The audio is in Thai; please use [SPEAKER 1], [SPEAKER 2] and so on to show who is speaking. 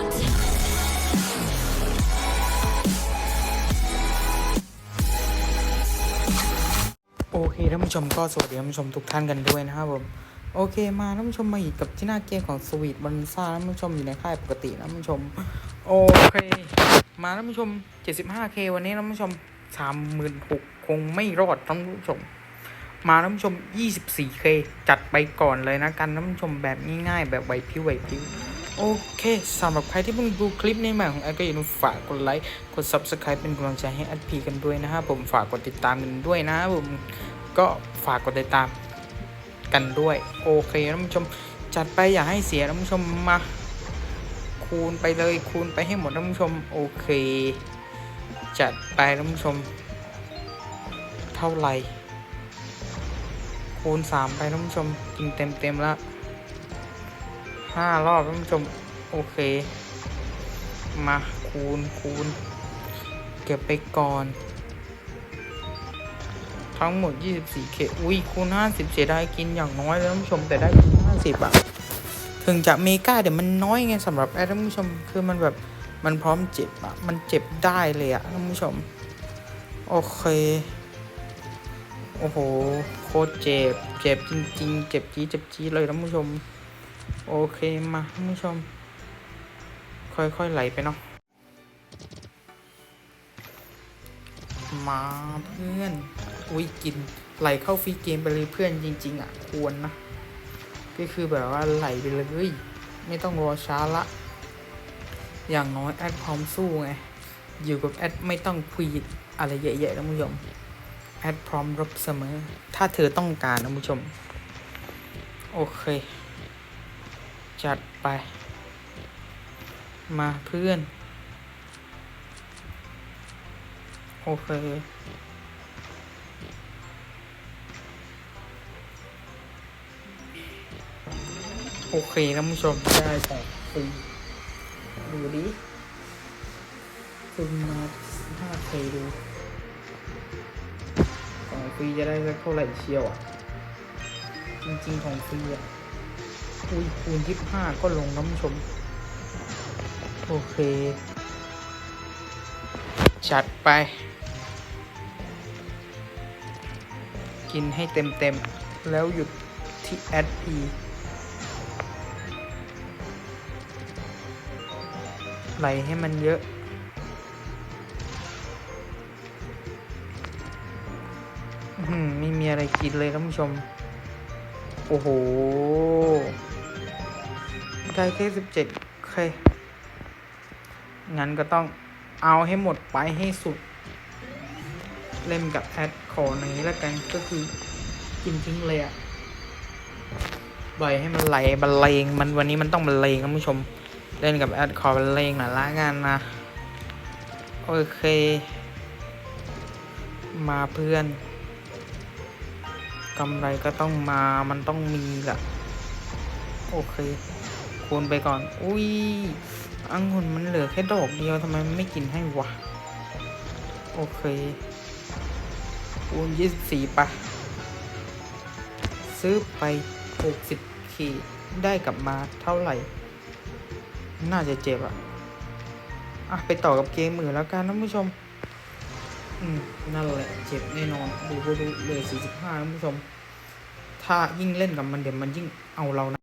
[SPEAKER 1] โอเคท่านผู้ชมก็สวัสดีท่านผู้ชมทุกท่านกันด้วยนะครับผมโอเคมาท่านผู้ชมมาอีกกับที่หน้าเกมของสวีทบันซ่าท่านผู้ชมอยู่ในค่ายปกตินะท่านผู้ชม โอเค มาท่านผู้ชม 75k วันนี้ท่านผู้ชม 36,000 คงไม่รอดท่านผู้ชม มาท่านผู้ชม 24k จัดไปก่อนเลยนะกันท่านผู้ชมแบบง่ายๆแบบไหวพริ้วไหวพริ้ว โอเคสำหรับใครที่เพิ่งดูคลิปนี้ใหม่ของแอดก็อย่าลืมฝากกดไลค์ กด subscribe เป็นกำลังใจให้แอดพีกันด้วยนะครับผมฝากกดติดตามกันด้วยนะผมก็ฝากกดติดตามกันด้วย โอเคท่านผู้ชมจัดไปอย่าให้เสียท่านผู้ชมมา คูณไปเลยคูณไปให้หมดท่านผู้ชมโอเค จัดไปท่านผู้ชม เท่าไหร่คูณสามไปท่านผู้ชมกินเต็มเต็มๆแล้ว ห้ารอบท่านผู้ชม โอเค มาคูณคูณ เก็บไปก่อน ทั้งหมด 24เคอุ้ยคูณ 50 เสียดายกินอย่างน้อยเลยท่านผู้ชมแต่ได้คูณ50อะถึงจะเมกาเดี๋ยวมันน้อยไงสำหรับแอดท่านผู้ชมคือมันแบบมันพร้อมเจ็บอะมันเจ็บได้เลยอะท่านผู้ชม โอเค โอ้โห โคตรเจ็บ เจ็บจริง ๆ เจ็บจี๊เจ็บจี๊เลยท่านผู้ชม โอเคมาท่านผู้ชม ค่อยๆไหลไปเนาะมาเพื่อน อุ้ยกิน ไหลเข้าฟรีเกมไปเลยเพื่อนจริง ๆ อะ ควรนะ ก็คือแบบว่าไหลไปเลย ไม่ต้องรอช้าละ อย่างน้อยแอดพร้อมสู้ไง อยู่กับแอดไม่ต้องคุยอะไรเยอะๆท่านผู้ชม แอดพร้อมรบเสมอ ถ้าเธอต้องการนะผู้ชม โอเค จัดไป มาเพื่อน โอเคโอเคท่านผู้ชมได้ของฟรีดูดิคุณมาถ้าเคดูของฟรีจะได้สักเท่าไหร่เชียวอะ จริงๆของฟรีอะ อุ้ยคูณยี่สิบห้าก็ลงน้ำชม โอเค จัดไป กินให้เต็มๆแล้วหยุดที่แอดพีไหลให้มันเยอะอื้อหือไม่มีอะไรกินเลยท่านผู้ชม โอ้โห ได้แค่สิบเจ็ดเคยงั้นก็ต้องเอาให้หมดไปให้สุด เล่นกับแอดขออย่างนี้แล้วกันก็คือกินทิ้งเลยอะปล่อยให้มันไหลบรรเลงมันวันนี้มันต้องบรรเลงท่านผู้ชม เล่นกับแอดขอบรรเลงหน่อยละกันนะ โอเค มาเพื่อนกำไรก็ต้องมามันต้องมีละโอเค คูณไปก่อน อุ้ยอังุ่นมันเหลือแค่ดอกเดียวทำไมมันไม่กินให้วะ โอเคคูณยี่สิบสี่ปะซื้อไปหกสิบขีดได้กลับมาเท่าไหร่ น่าจะเจ็บอะอะ ไปต่อกับเกมมือแล้วกันท่านผู้ชม อืม นั่นแหละเจ็บแน่นอน ดูดูเลยสี่สิบห้าท่านผู้ชม ถ้ายิ่งเล่นกับมันเดี๋ยวมันยิ่งเอาเรานะ